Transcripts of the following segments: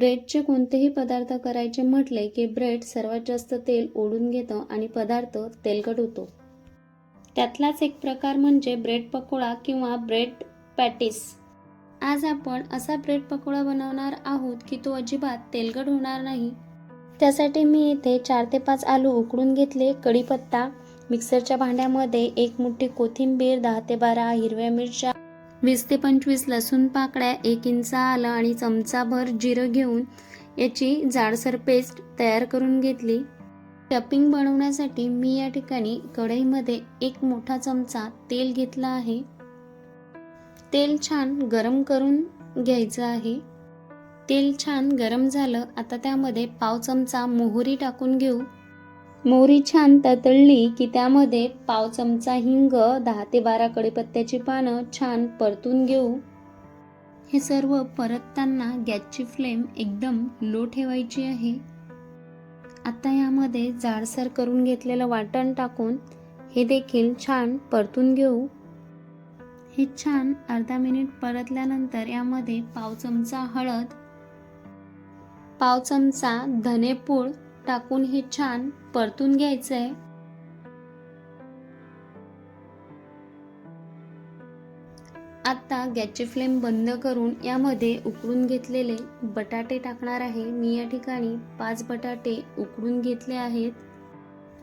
ब्रेडचे कोणतेही पदार्थ करायचे म्हटले की ब्रेड सर्वात जास्त तेल ओढून घेतं आणि पदार्थ तेलकट होतो. त्यातलाच एक प्रकार म्हणजे ब्रेड पकोडा किंवा ब्रेड पॅटीस. आज आपण असा ब्रेड पकोडा बनवणार आहोत की तो अजिबात तेलकट होणार नाही. त्यासाठी मी इथे चार ते पाच आलू उकडून घेतले कढीपत्ता मिक्सरच्या भांड्यामध्ये एक मोठी कोथिंबीर दहा ते बारा हिरव्या मिरच्या वीस ते पंचवीस लसूण पाकळ्या एक इंच आलं आणि चमचाभर जिरं घेऊन याची जाडसर पेस्ट तयार करून घेतली. टपिंग बनवण्यासाठी मी या ठिकाणी कढईमध्ये एक मोठा चमचा तेल घेतला आहे. तेल छान गरम करून घ्यायचं आहे. तेल छान गरम झालं आता त्यामध्ये पाव चमचा मोहरी टाकून घेऊ. मोहरी छान ततळली की त्यामध्ये पाव चमचा हिंग दहा ते बारा कडीपत्त्याची पानं छान परतून घेऊ. हे सर्व परतताना गॅसची फ्लेम एकदम लो ठेवायची आहे. आता यामध्ये जाडसर करून घेतलेलं वाटण टाकून हे देखील छान परतून घेऊ. हे छान अर्धा मिनिट परतल्यानंतर यामध्ये पाव चमचा हळद पाव चमचा धनेपूळ टाकून हे छान परतून घ्यायचं आहे आता गॅसची फ्लेम बंद करून यामध्ये उकळून घेतलेले बटाटे टाकणार आहे. मी या ठिकाणी पाच बटाटे उकळून घेतले आहेत.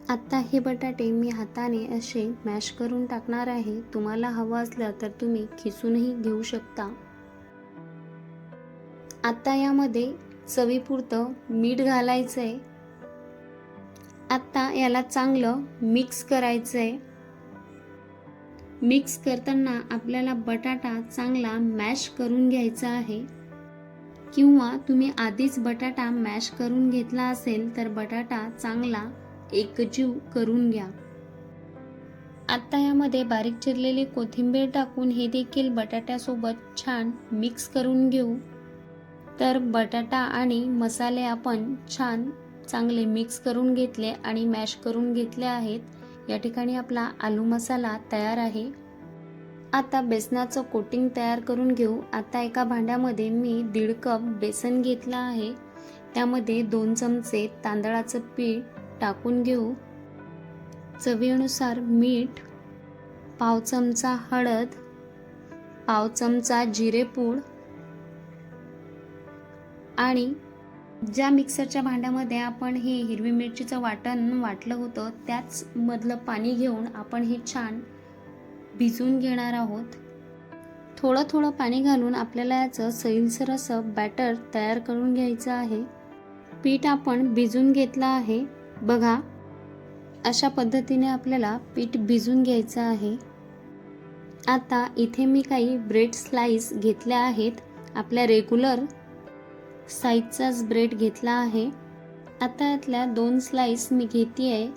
आत्ता हे बटाटे मी हाताने असे मॅश करून टाकणार आहे. तुम्हाला हवं असलं तर तुम्ही खिसूनही घेऊ शकता. आता यामध्ये चवीपुरतं मीठ घालायचं आहे आत्ता याला चांगलं मिक्स करायचं आहे मिक्स करताना आपल्याला बटाटा चांगला मॅश करून घ्यायचा आहे. किंवा तुम्ही आधीच बटाटा मॅश करून घेतला असेल तर बटाटा चांगला एकजीव करून घ्या. आत्ता यामध्ये बारीक चिरलेली कोथिंबीर टाकून हे देखील बटाट्यासोबत छान मिक्स करून घेऊ. तर बटाटा आणि मसाले आपण छान चांगले मिक्स करून घेतले आणि मॅश करून घेतले आहेत. या ठिकाणी आपला आलू मसाला तयार आहे. आता बेसनाचं कोटिंग तयार करून घेऊ. आता एका भांड्यामध्ये मी दीड कप बेसन घेतलं आहे. त्यामध्ये दोन चमचे तांदळाचं पीठ टाकून घेऊ. चवीनुसार मीठ पाव चमचा हळद पाव चमचा जिरेपूड आणि ज्या मिक्सरच्या भांड्यामध्ये आपण हे हिरवी मिरचीचं वाटण वाटलं होतं त्याच मधलं पाणी घेऊन आपण हे छान भिजून घेणार आहोत. थोडं थोडं पाणी घालून आपल्याला याचं सैलसर असं बॅटर तयार करून घ्यायचं आहे. पीठ आपण भिजून घेतलं आहे. बघा अशा पद्धतीने आपल्याला पीठ भिजून घ्यायचं आहे. आता इथे मी काही ब्रेड स्लाईस घेतल्या आहेत. आपल्या रेग्युलर साईजचाच ब्रेड घेतला आहे. आता यातल्या दोन स्लाईस मी घेते आहे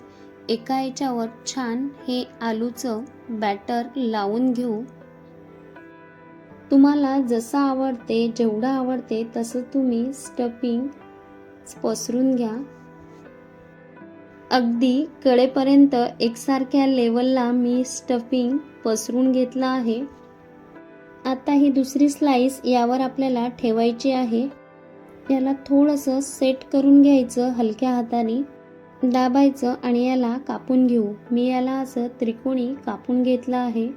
एका याच्यावर छान हे आलूचं बॅटर लावून घेऊ. तुम्हाला जसं आवडते जेवढं आवडते तसं तुम्ही स्टफिंग पसरून घ्या. अगदी कडेपर्यंत एकसारख्या लेवलला मी स्टफिंग पसरून घेतलं आहे. आता ही दुसरी स्लाईस यावर आपल्याला ठेवायची आहे. याला थोडंसं सेट करून घ्यायचं हलक्या हाताने दाबायचं आणि याला कापून घेऊ. मी याला असं त्रिकोणी कापून घेतलं आहे.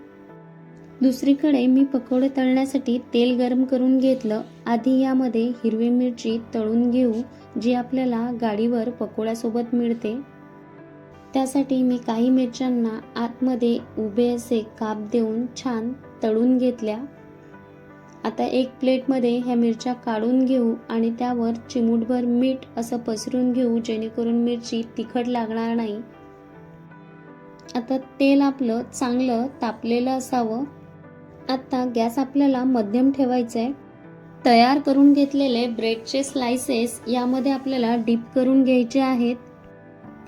दुसरीकडे मी पकोडे तळण्यासाठी तेल गरम करून घेतलं. आधी यामध्ये हिरवी मिरची तळून घेऊ जी आपल्याला गाडीवर पकोड्यासोबत मिळते. त्यासाठी मी काही मिरच्यांना आतमध्ये उभे असे काप देऊन छान तळून घेतल्या. आता एक प्लेटमध्ये ह्या मिरच्या काढून घेऊ आणि त्यावर चिमूटभर मीठ असं पसरून घेऊ जेणेकरून मिरची तिखट लागणार नाही. आता तेल आपलं चांगलं तापलेलं असावं. आता गॅस आपल्याला मध्यम ठेवायचा आहे तयार करून घेतलेले ब्रेडचे स्लायसेस यामध्ये आपल्याला डीप करून घ्यायचे आहेत.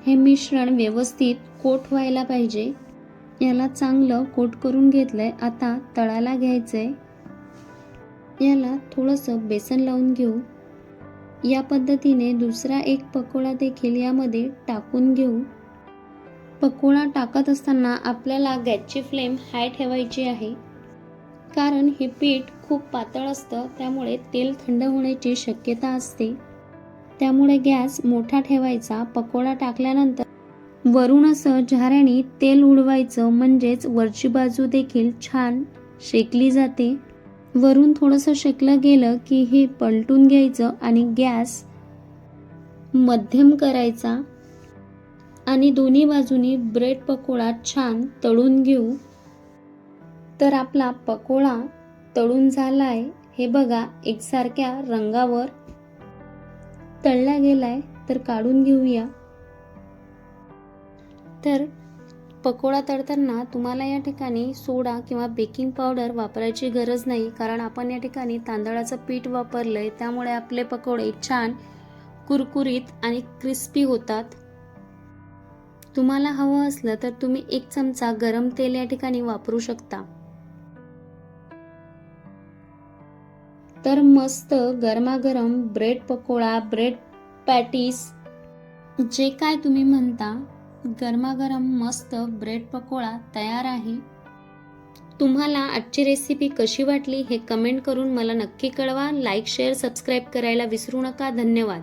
हे मिश्रण व्यवस्थित कोट व्हायला पाहिजे. याला चांगलं कोट करून घेतलंय. आता तळाला घ्यायचंय. याला थोडंसं बेसन लावून घेऊ. या पद्धतीने दुसरा एक पकोडा देखील यामध्ये टाकून घेऊ. पकोडा टाकत असताना आपल्याला गॅसची फ्लेम हाय ठेवायची आहे. कारण हे पीठ खूप पातळ असतं त्यामुळे तेल थंड होण्याची शक्यता असते. त्यामुळे गॅस मोठा ठेवायचा पकोडा टाकल्यानंतर. वरून असं झाऱ्याने तेल उडवायचं म्हणजेच वरची बाजू देखील छान शेकली जाते. वरून थोडंसं शेकलं गेलं की हे पलटून घ्यायचं आणि गॅस मध्यम करायचा आणि दोन्ही बाजूनी ब्रेड पकोडा छान तळून घेऊ. तर आपला पकोडा तळून झालाय. हे बघा एकसारख्या रंगावर तळला गेलाय. तर काढून घेऊया. तर पकोडा तळताना तुम्हाला या ठिकाणी सोडा किंवा बेकिंग पावडर वापरायची गरज नाही कारण आपण या ठिकाणी तांदळाचं पीठ वापरलं आहे त्यामुळे आपले पकोडे छान कुरकुरीत आणि क्रिस्पी होतात. तुम्हाला हवं असलं तर तुम्ही एक चमचा गरम तेल या ठिकाणी वापरू शकता. तर मस्त गरमागरम ब्रेड पकोडा ब्रेड पॅटीस जे काय तुम्ही म्हणता गरमागरम मस्त ब्रेड पकोळा तयार आहे. तुम्हाला आजची रेसिपी कशी वाटली हे कमेंट करून मला नक्की कळवा. लाईक शेअर सबस्क्राईब करायला विसरू नका. धन्यवाद.